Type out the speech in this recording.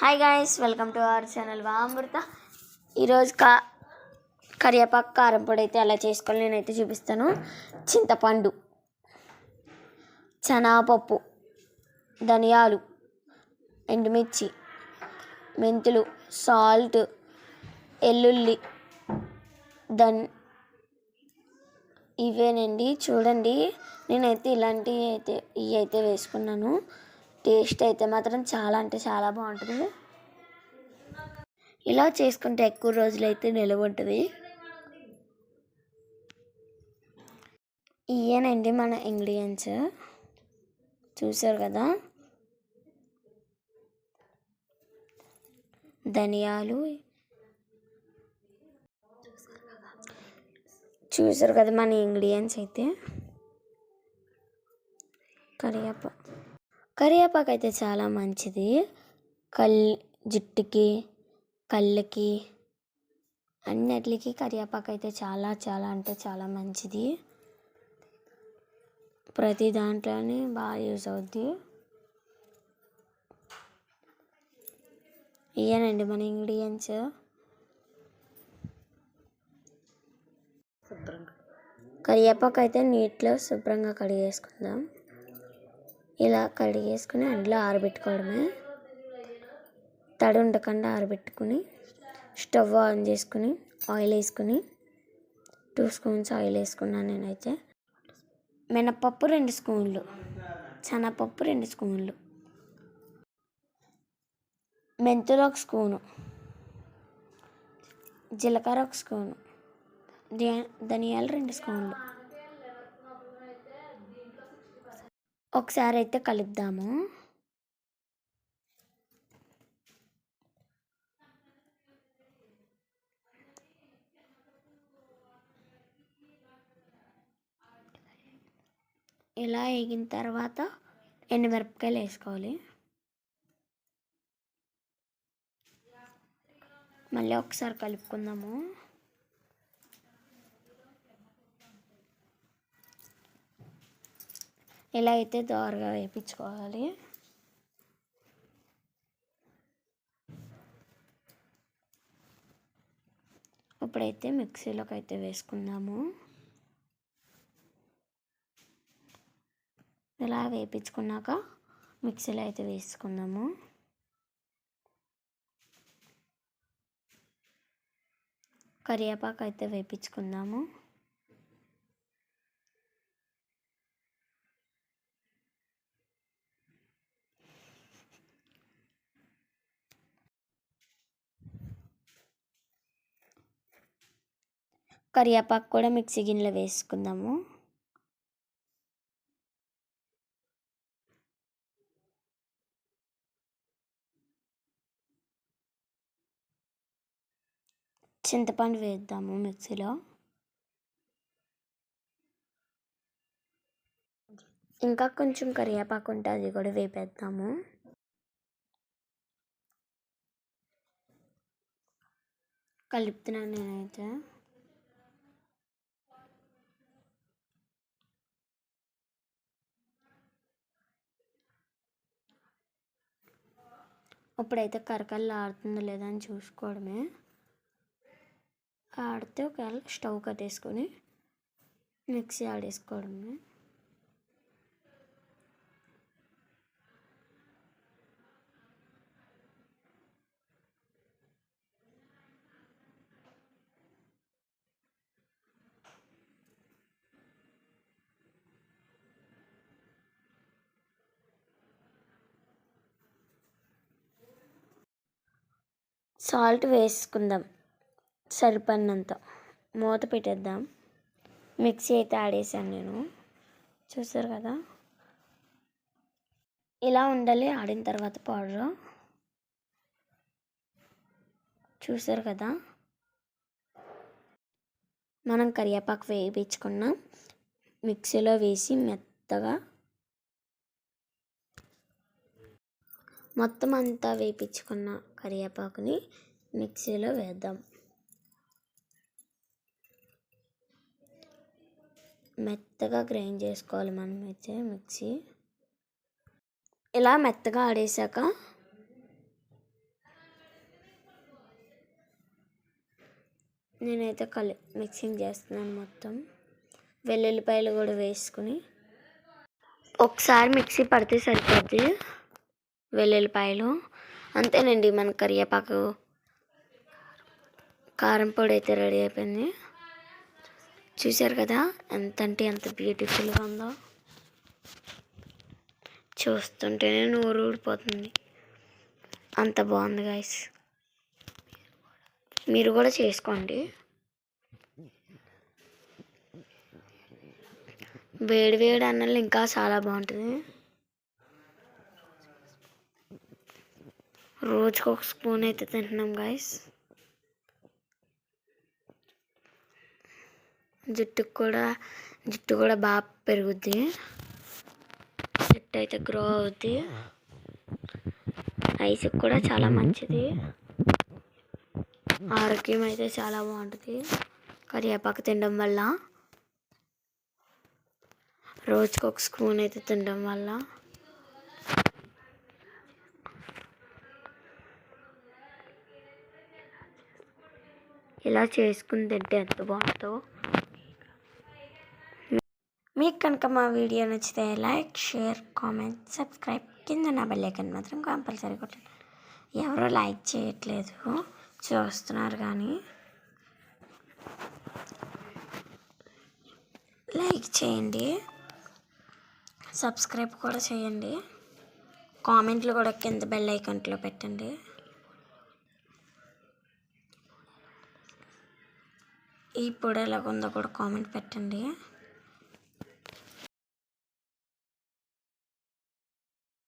Hi guys welcome to our channel వామృత ఈరోజు కా కరివేపాకు కారం పొడి అయితే ఎలా చేసుకోవాలి నేనైతే చూపిస్తాను. చింతపండు శనగపప్పు ధనియాలు ఎండుమిర్చి మెంతులు సాల్ట్ ఎల్లుల్లి దన్ ఇవేనండి. చూడండి నేనైతే ఇలాంటివి అయితే ఇవి అయితే వేసుకున్నాను. టేస్ట్ అయితే మాత్రం చాలా అంటే చాలా బాగుంటుంది. ఇలా చేసుకుంటే ఎక్కువ రోజులు అయితే నిలవ ఉంటుంది. ఇవేనండి మన ఇంగ్రీడియంట్స్. చూసారు కదా? ధనియాలు. చూసారు కదా మన ఇంగ్రీడియంట్స్ అయితే? కరివేపాకు. కరివేపాకు అయితే చాలా మంచిది. కల్ జుట్టుకి కళ్ళకి అన్నిటికి కరివేపాకు అయితే చాలా చాలా అంటే చాలా మంచిది. ప్రతి దాంట్లోనే బాగా యూజ్ అవుద్ది. ఇవేనండి మన ఇంగ్రీడియంట్స్. కరివేపాకు అయితే నీటిలో శుభ్రంగా కడిగేసుకుందాం. ఇలా కడిగేసుకుని అందులో ఆరబెట్టుకోవడమే. తడి ఉండకుండా ఆరబెట్టుకుని స్టవ్ ఆన్ చేసుకుని ఆయిల్ వేసుకుని టూ స్పూన్స్ ఆయిల్ వేసుకున్నాను నేనైతే. మినపప్పు రెండు స్పూన్లు శనగపప్పు రెండు స్పూన్లు మెంతులు ఒక స్పూను జీలకర్ర ఒక స్పూను ధనియాలు రెండు స్పూన్లు. ఒకసారి అయితే కలుపుదాము ఇలా వేగిన తర్వాత ఎండుమిరపకాయలు వేసుకోవాలి. మళ్ళీ ఒకసారి కలుపుకుందాము. ఇలా అయితే దోరగా వేయించుకోవాలి. ఇప్పుడైతే మిక్సీలోకి అయితే వేసుకుందాము. ఇలా వేయించుకున్నాక మిక్సీలో అయితే వేసుకుందాము. కరివేపాకు అయితే వేయించుకుందాము. కరివేపాకు కూడా మిక్సీ గిన్నెలో వేసుకుందాము. చింతపండు వేద్దాము మిక్సీలో. ఇంకా కొంచెం కరివేపాకు ఉంటే అది కూడా వేపేద్దాము. కలుపుతున్నాను నేనైతే. ఇప్పుడైతే కరకల్లా ఆడుతుందో లేదా అని చూసుకోవడమే. ఆడితే ఒకవేళ స్టవ్ కట్టేసుకొని మిక్సీ ఆడేసుకోవడమే. సాల్ట్ వేసుకుందాం సరిపడినంత. మూత పెట్టేద్దాం. మిక్సీ అయితే ఆడేసాను నేను. చూసారు కదా? ఇలా ఉండాలి. ఆడిన తర్వాత పౌడర్. చూసారు కదా? మనం కరివేపాకు వేయించుకున్నాం. మిక్సీలో వేసి మెత్తగా మొత్తం అంతా వేయించుకున్న. కరివేపాకుని మిక్సీలో వేద్దాం. మెత్తగా గ్రైండ్ చేసుకోవాలి మనం అయితే మిక్సీ. ఇలా మెత్తగా ఆడేసాక నేనైతే కలి మిక్సింగ్ చేస్తున్నాను మొత్తం. వెల్లుల్లిపాయలు కూడా వేసుకుని ఒకసారి మిక్సీ పడితే సరిపోద్ది. వెల్లుల్లిపాయలు అంతేనండి మన కరివేపాకు కారం పొడి అయితే రెడీ అయిపోయింది. చూశారు కదా ఎంత అంటే ఎంత బ్యూటిఫుల్గా ఉందో. చూస్తుంటేనే నోరు ఊడిపోతుంది. అంత బాగుంది గాయస్. మీరు కూడా చేసుకోండి. వేడి వేడి అన్నంలో ఇంకా చాలా బాగుంటుంది. రోజుకి ఒక స్పూన్ అయితే తింటున్నాం గాయస్ జుట్టుకు కూడా జుట్టు కూడా బాగా పెరుగుద్ది. జుట్టు అయితే గ్రో అవుద్ది. ఐస్కి కూడా చాలా మంచిది. ఆరోగ్యం అయితే చాలా బాగుంటుంది. కరివేపాకు తినడం వల్ల. రోజుకి ఒక స్పూన్ అయితే తినడం వల్ల. ఇలా చేసుకుని తింటే ఎంత బాగుంటుందో. మీకు కనుక మా వీడియో నచ్చితే లైక్ షేర్ కామెంట్ సబ్స్క్రైబ్. కింద నా బెల్లైకన్ మాత్రం కంపల్సరీ కొట్టండి. ఎవరో లైక్ చేయట్లేదు. చూస్తున్నారు కానీ. లైక్ చేయండి. సబ్స్క్రైబ్ కూడా చేయండి. కామెంట్లు కూడా కింద బెల్ ఐకాన్లో పెట్టండి. ఈ పొడి ఎలాగుందో కూడా కామెంట్ పెట్టండి.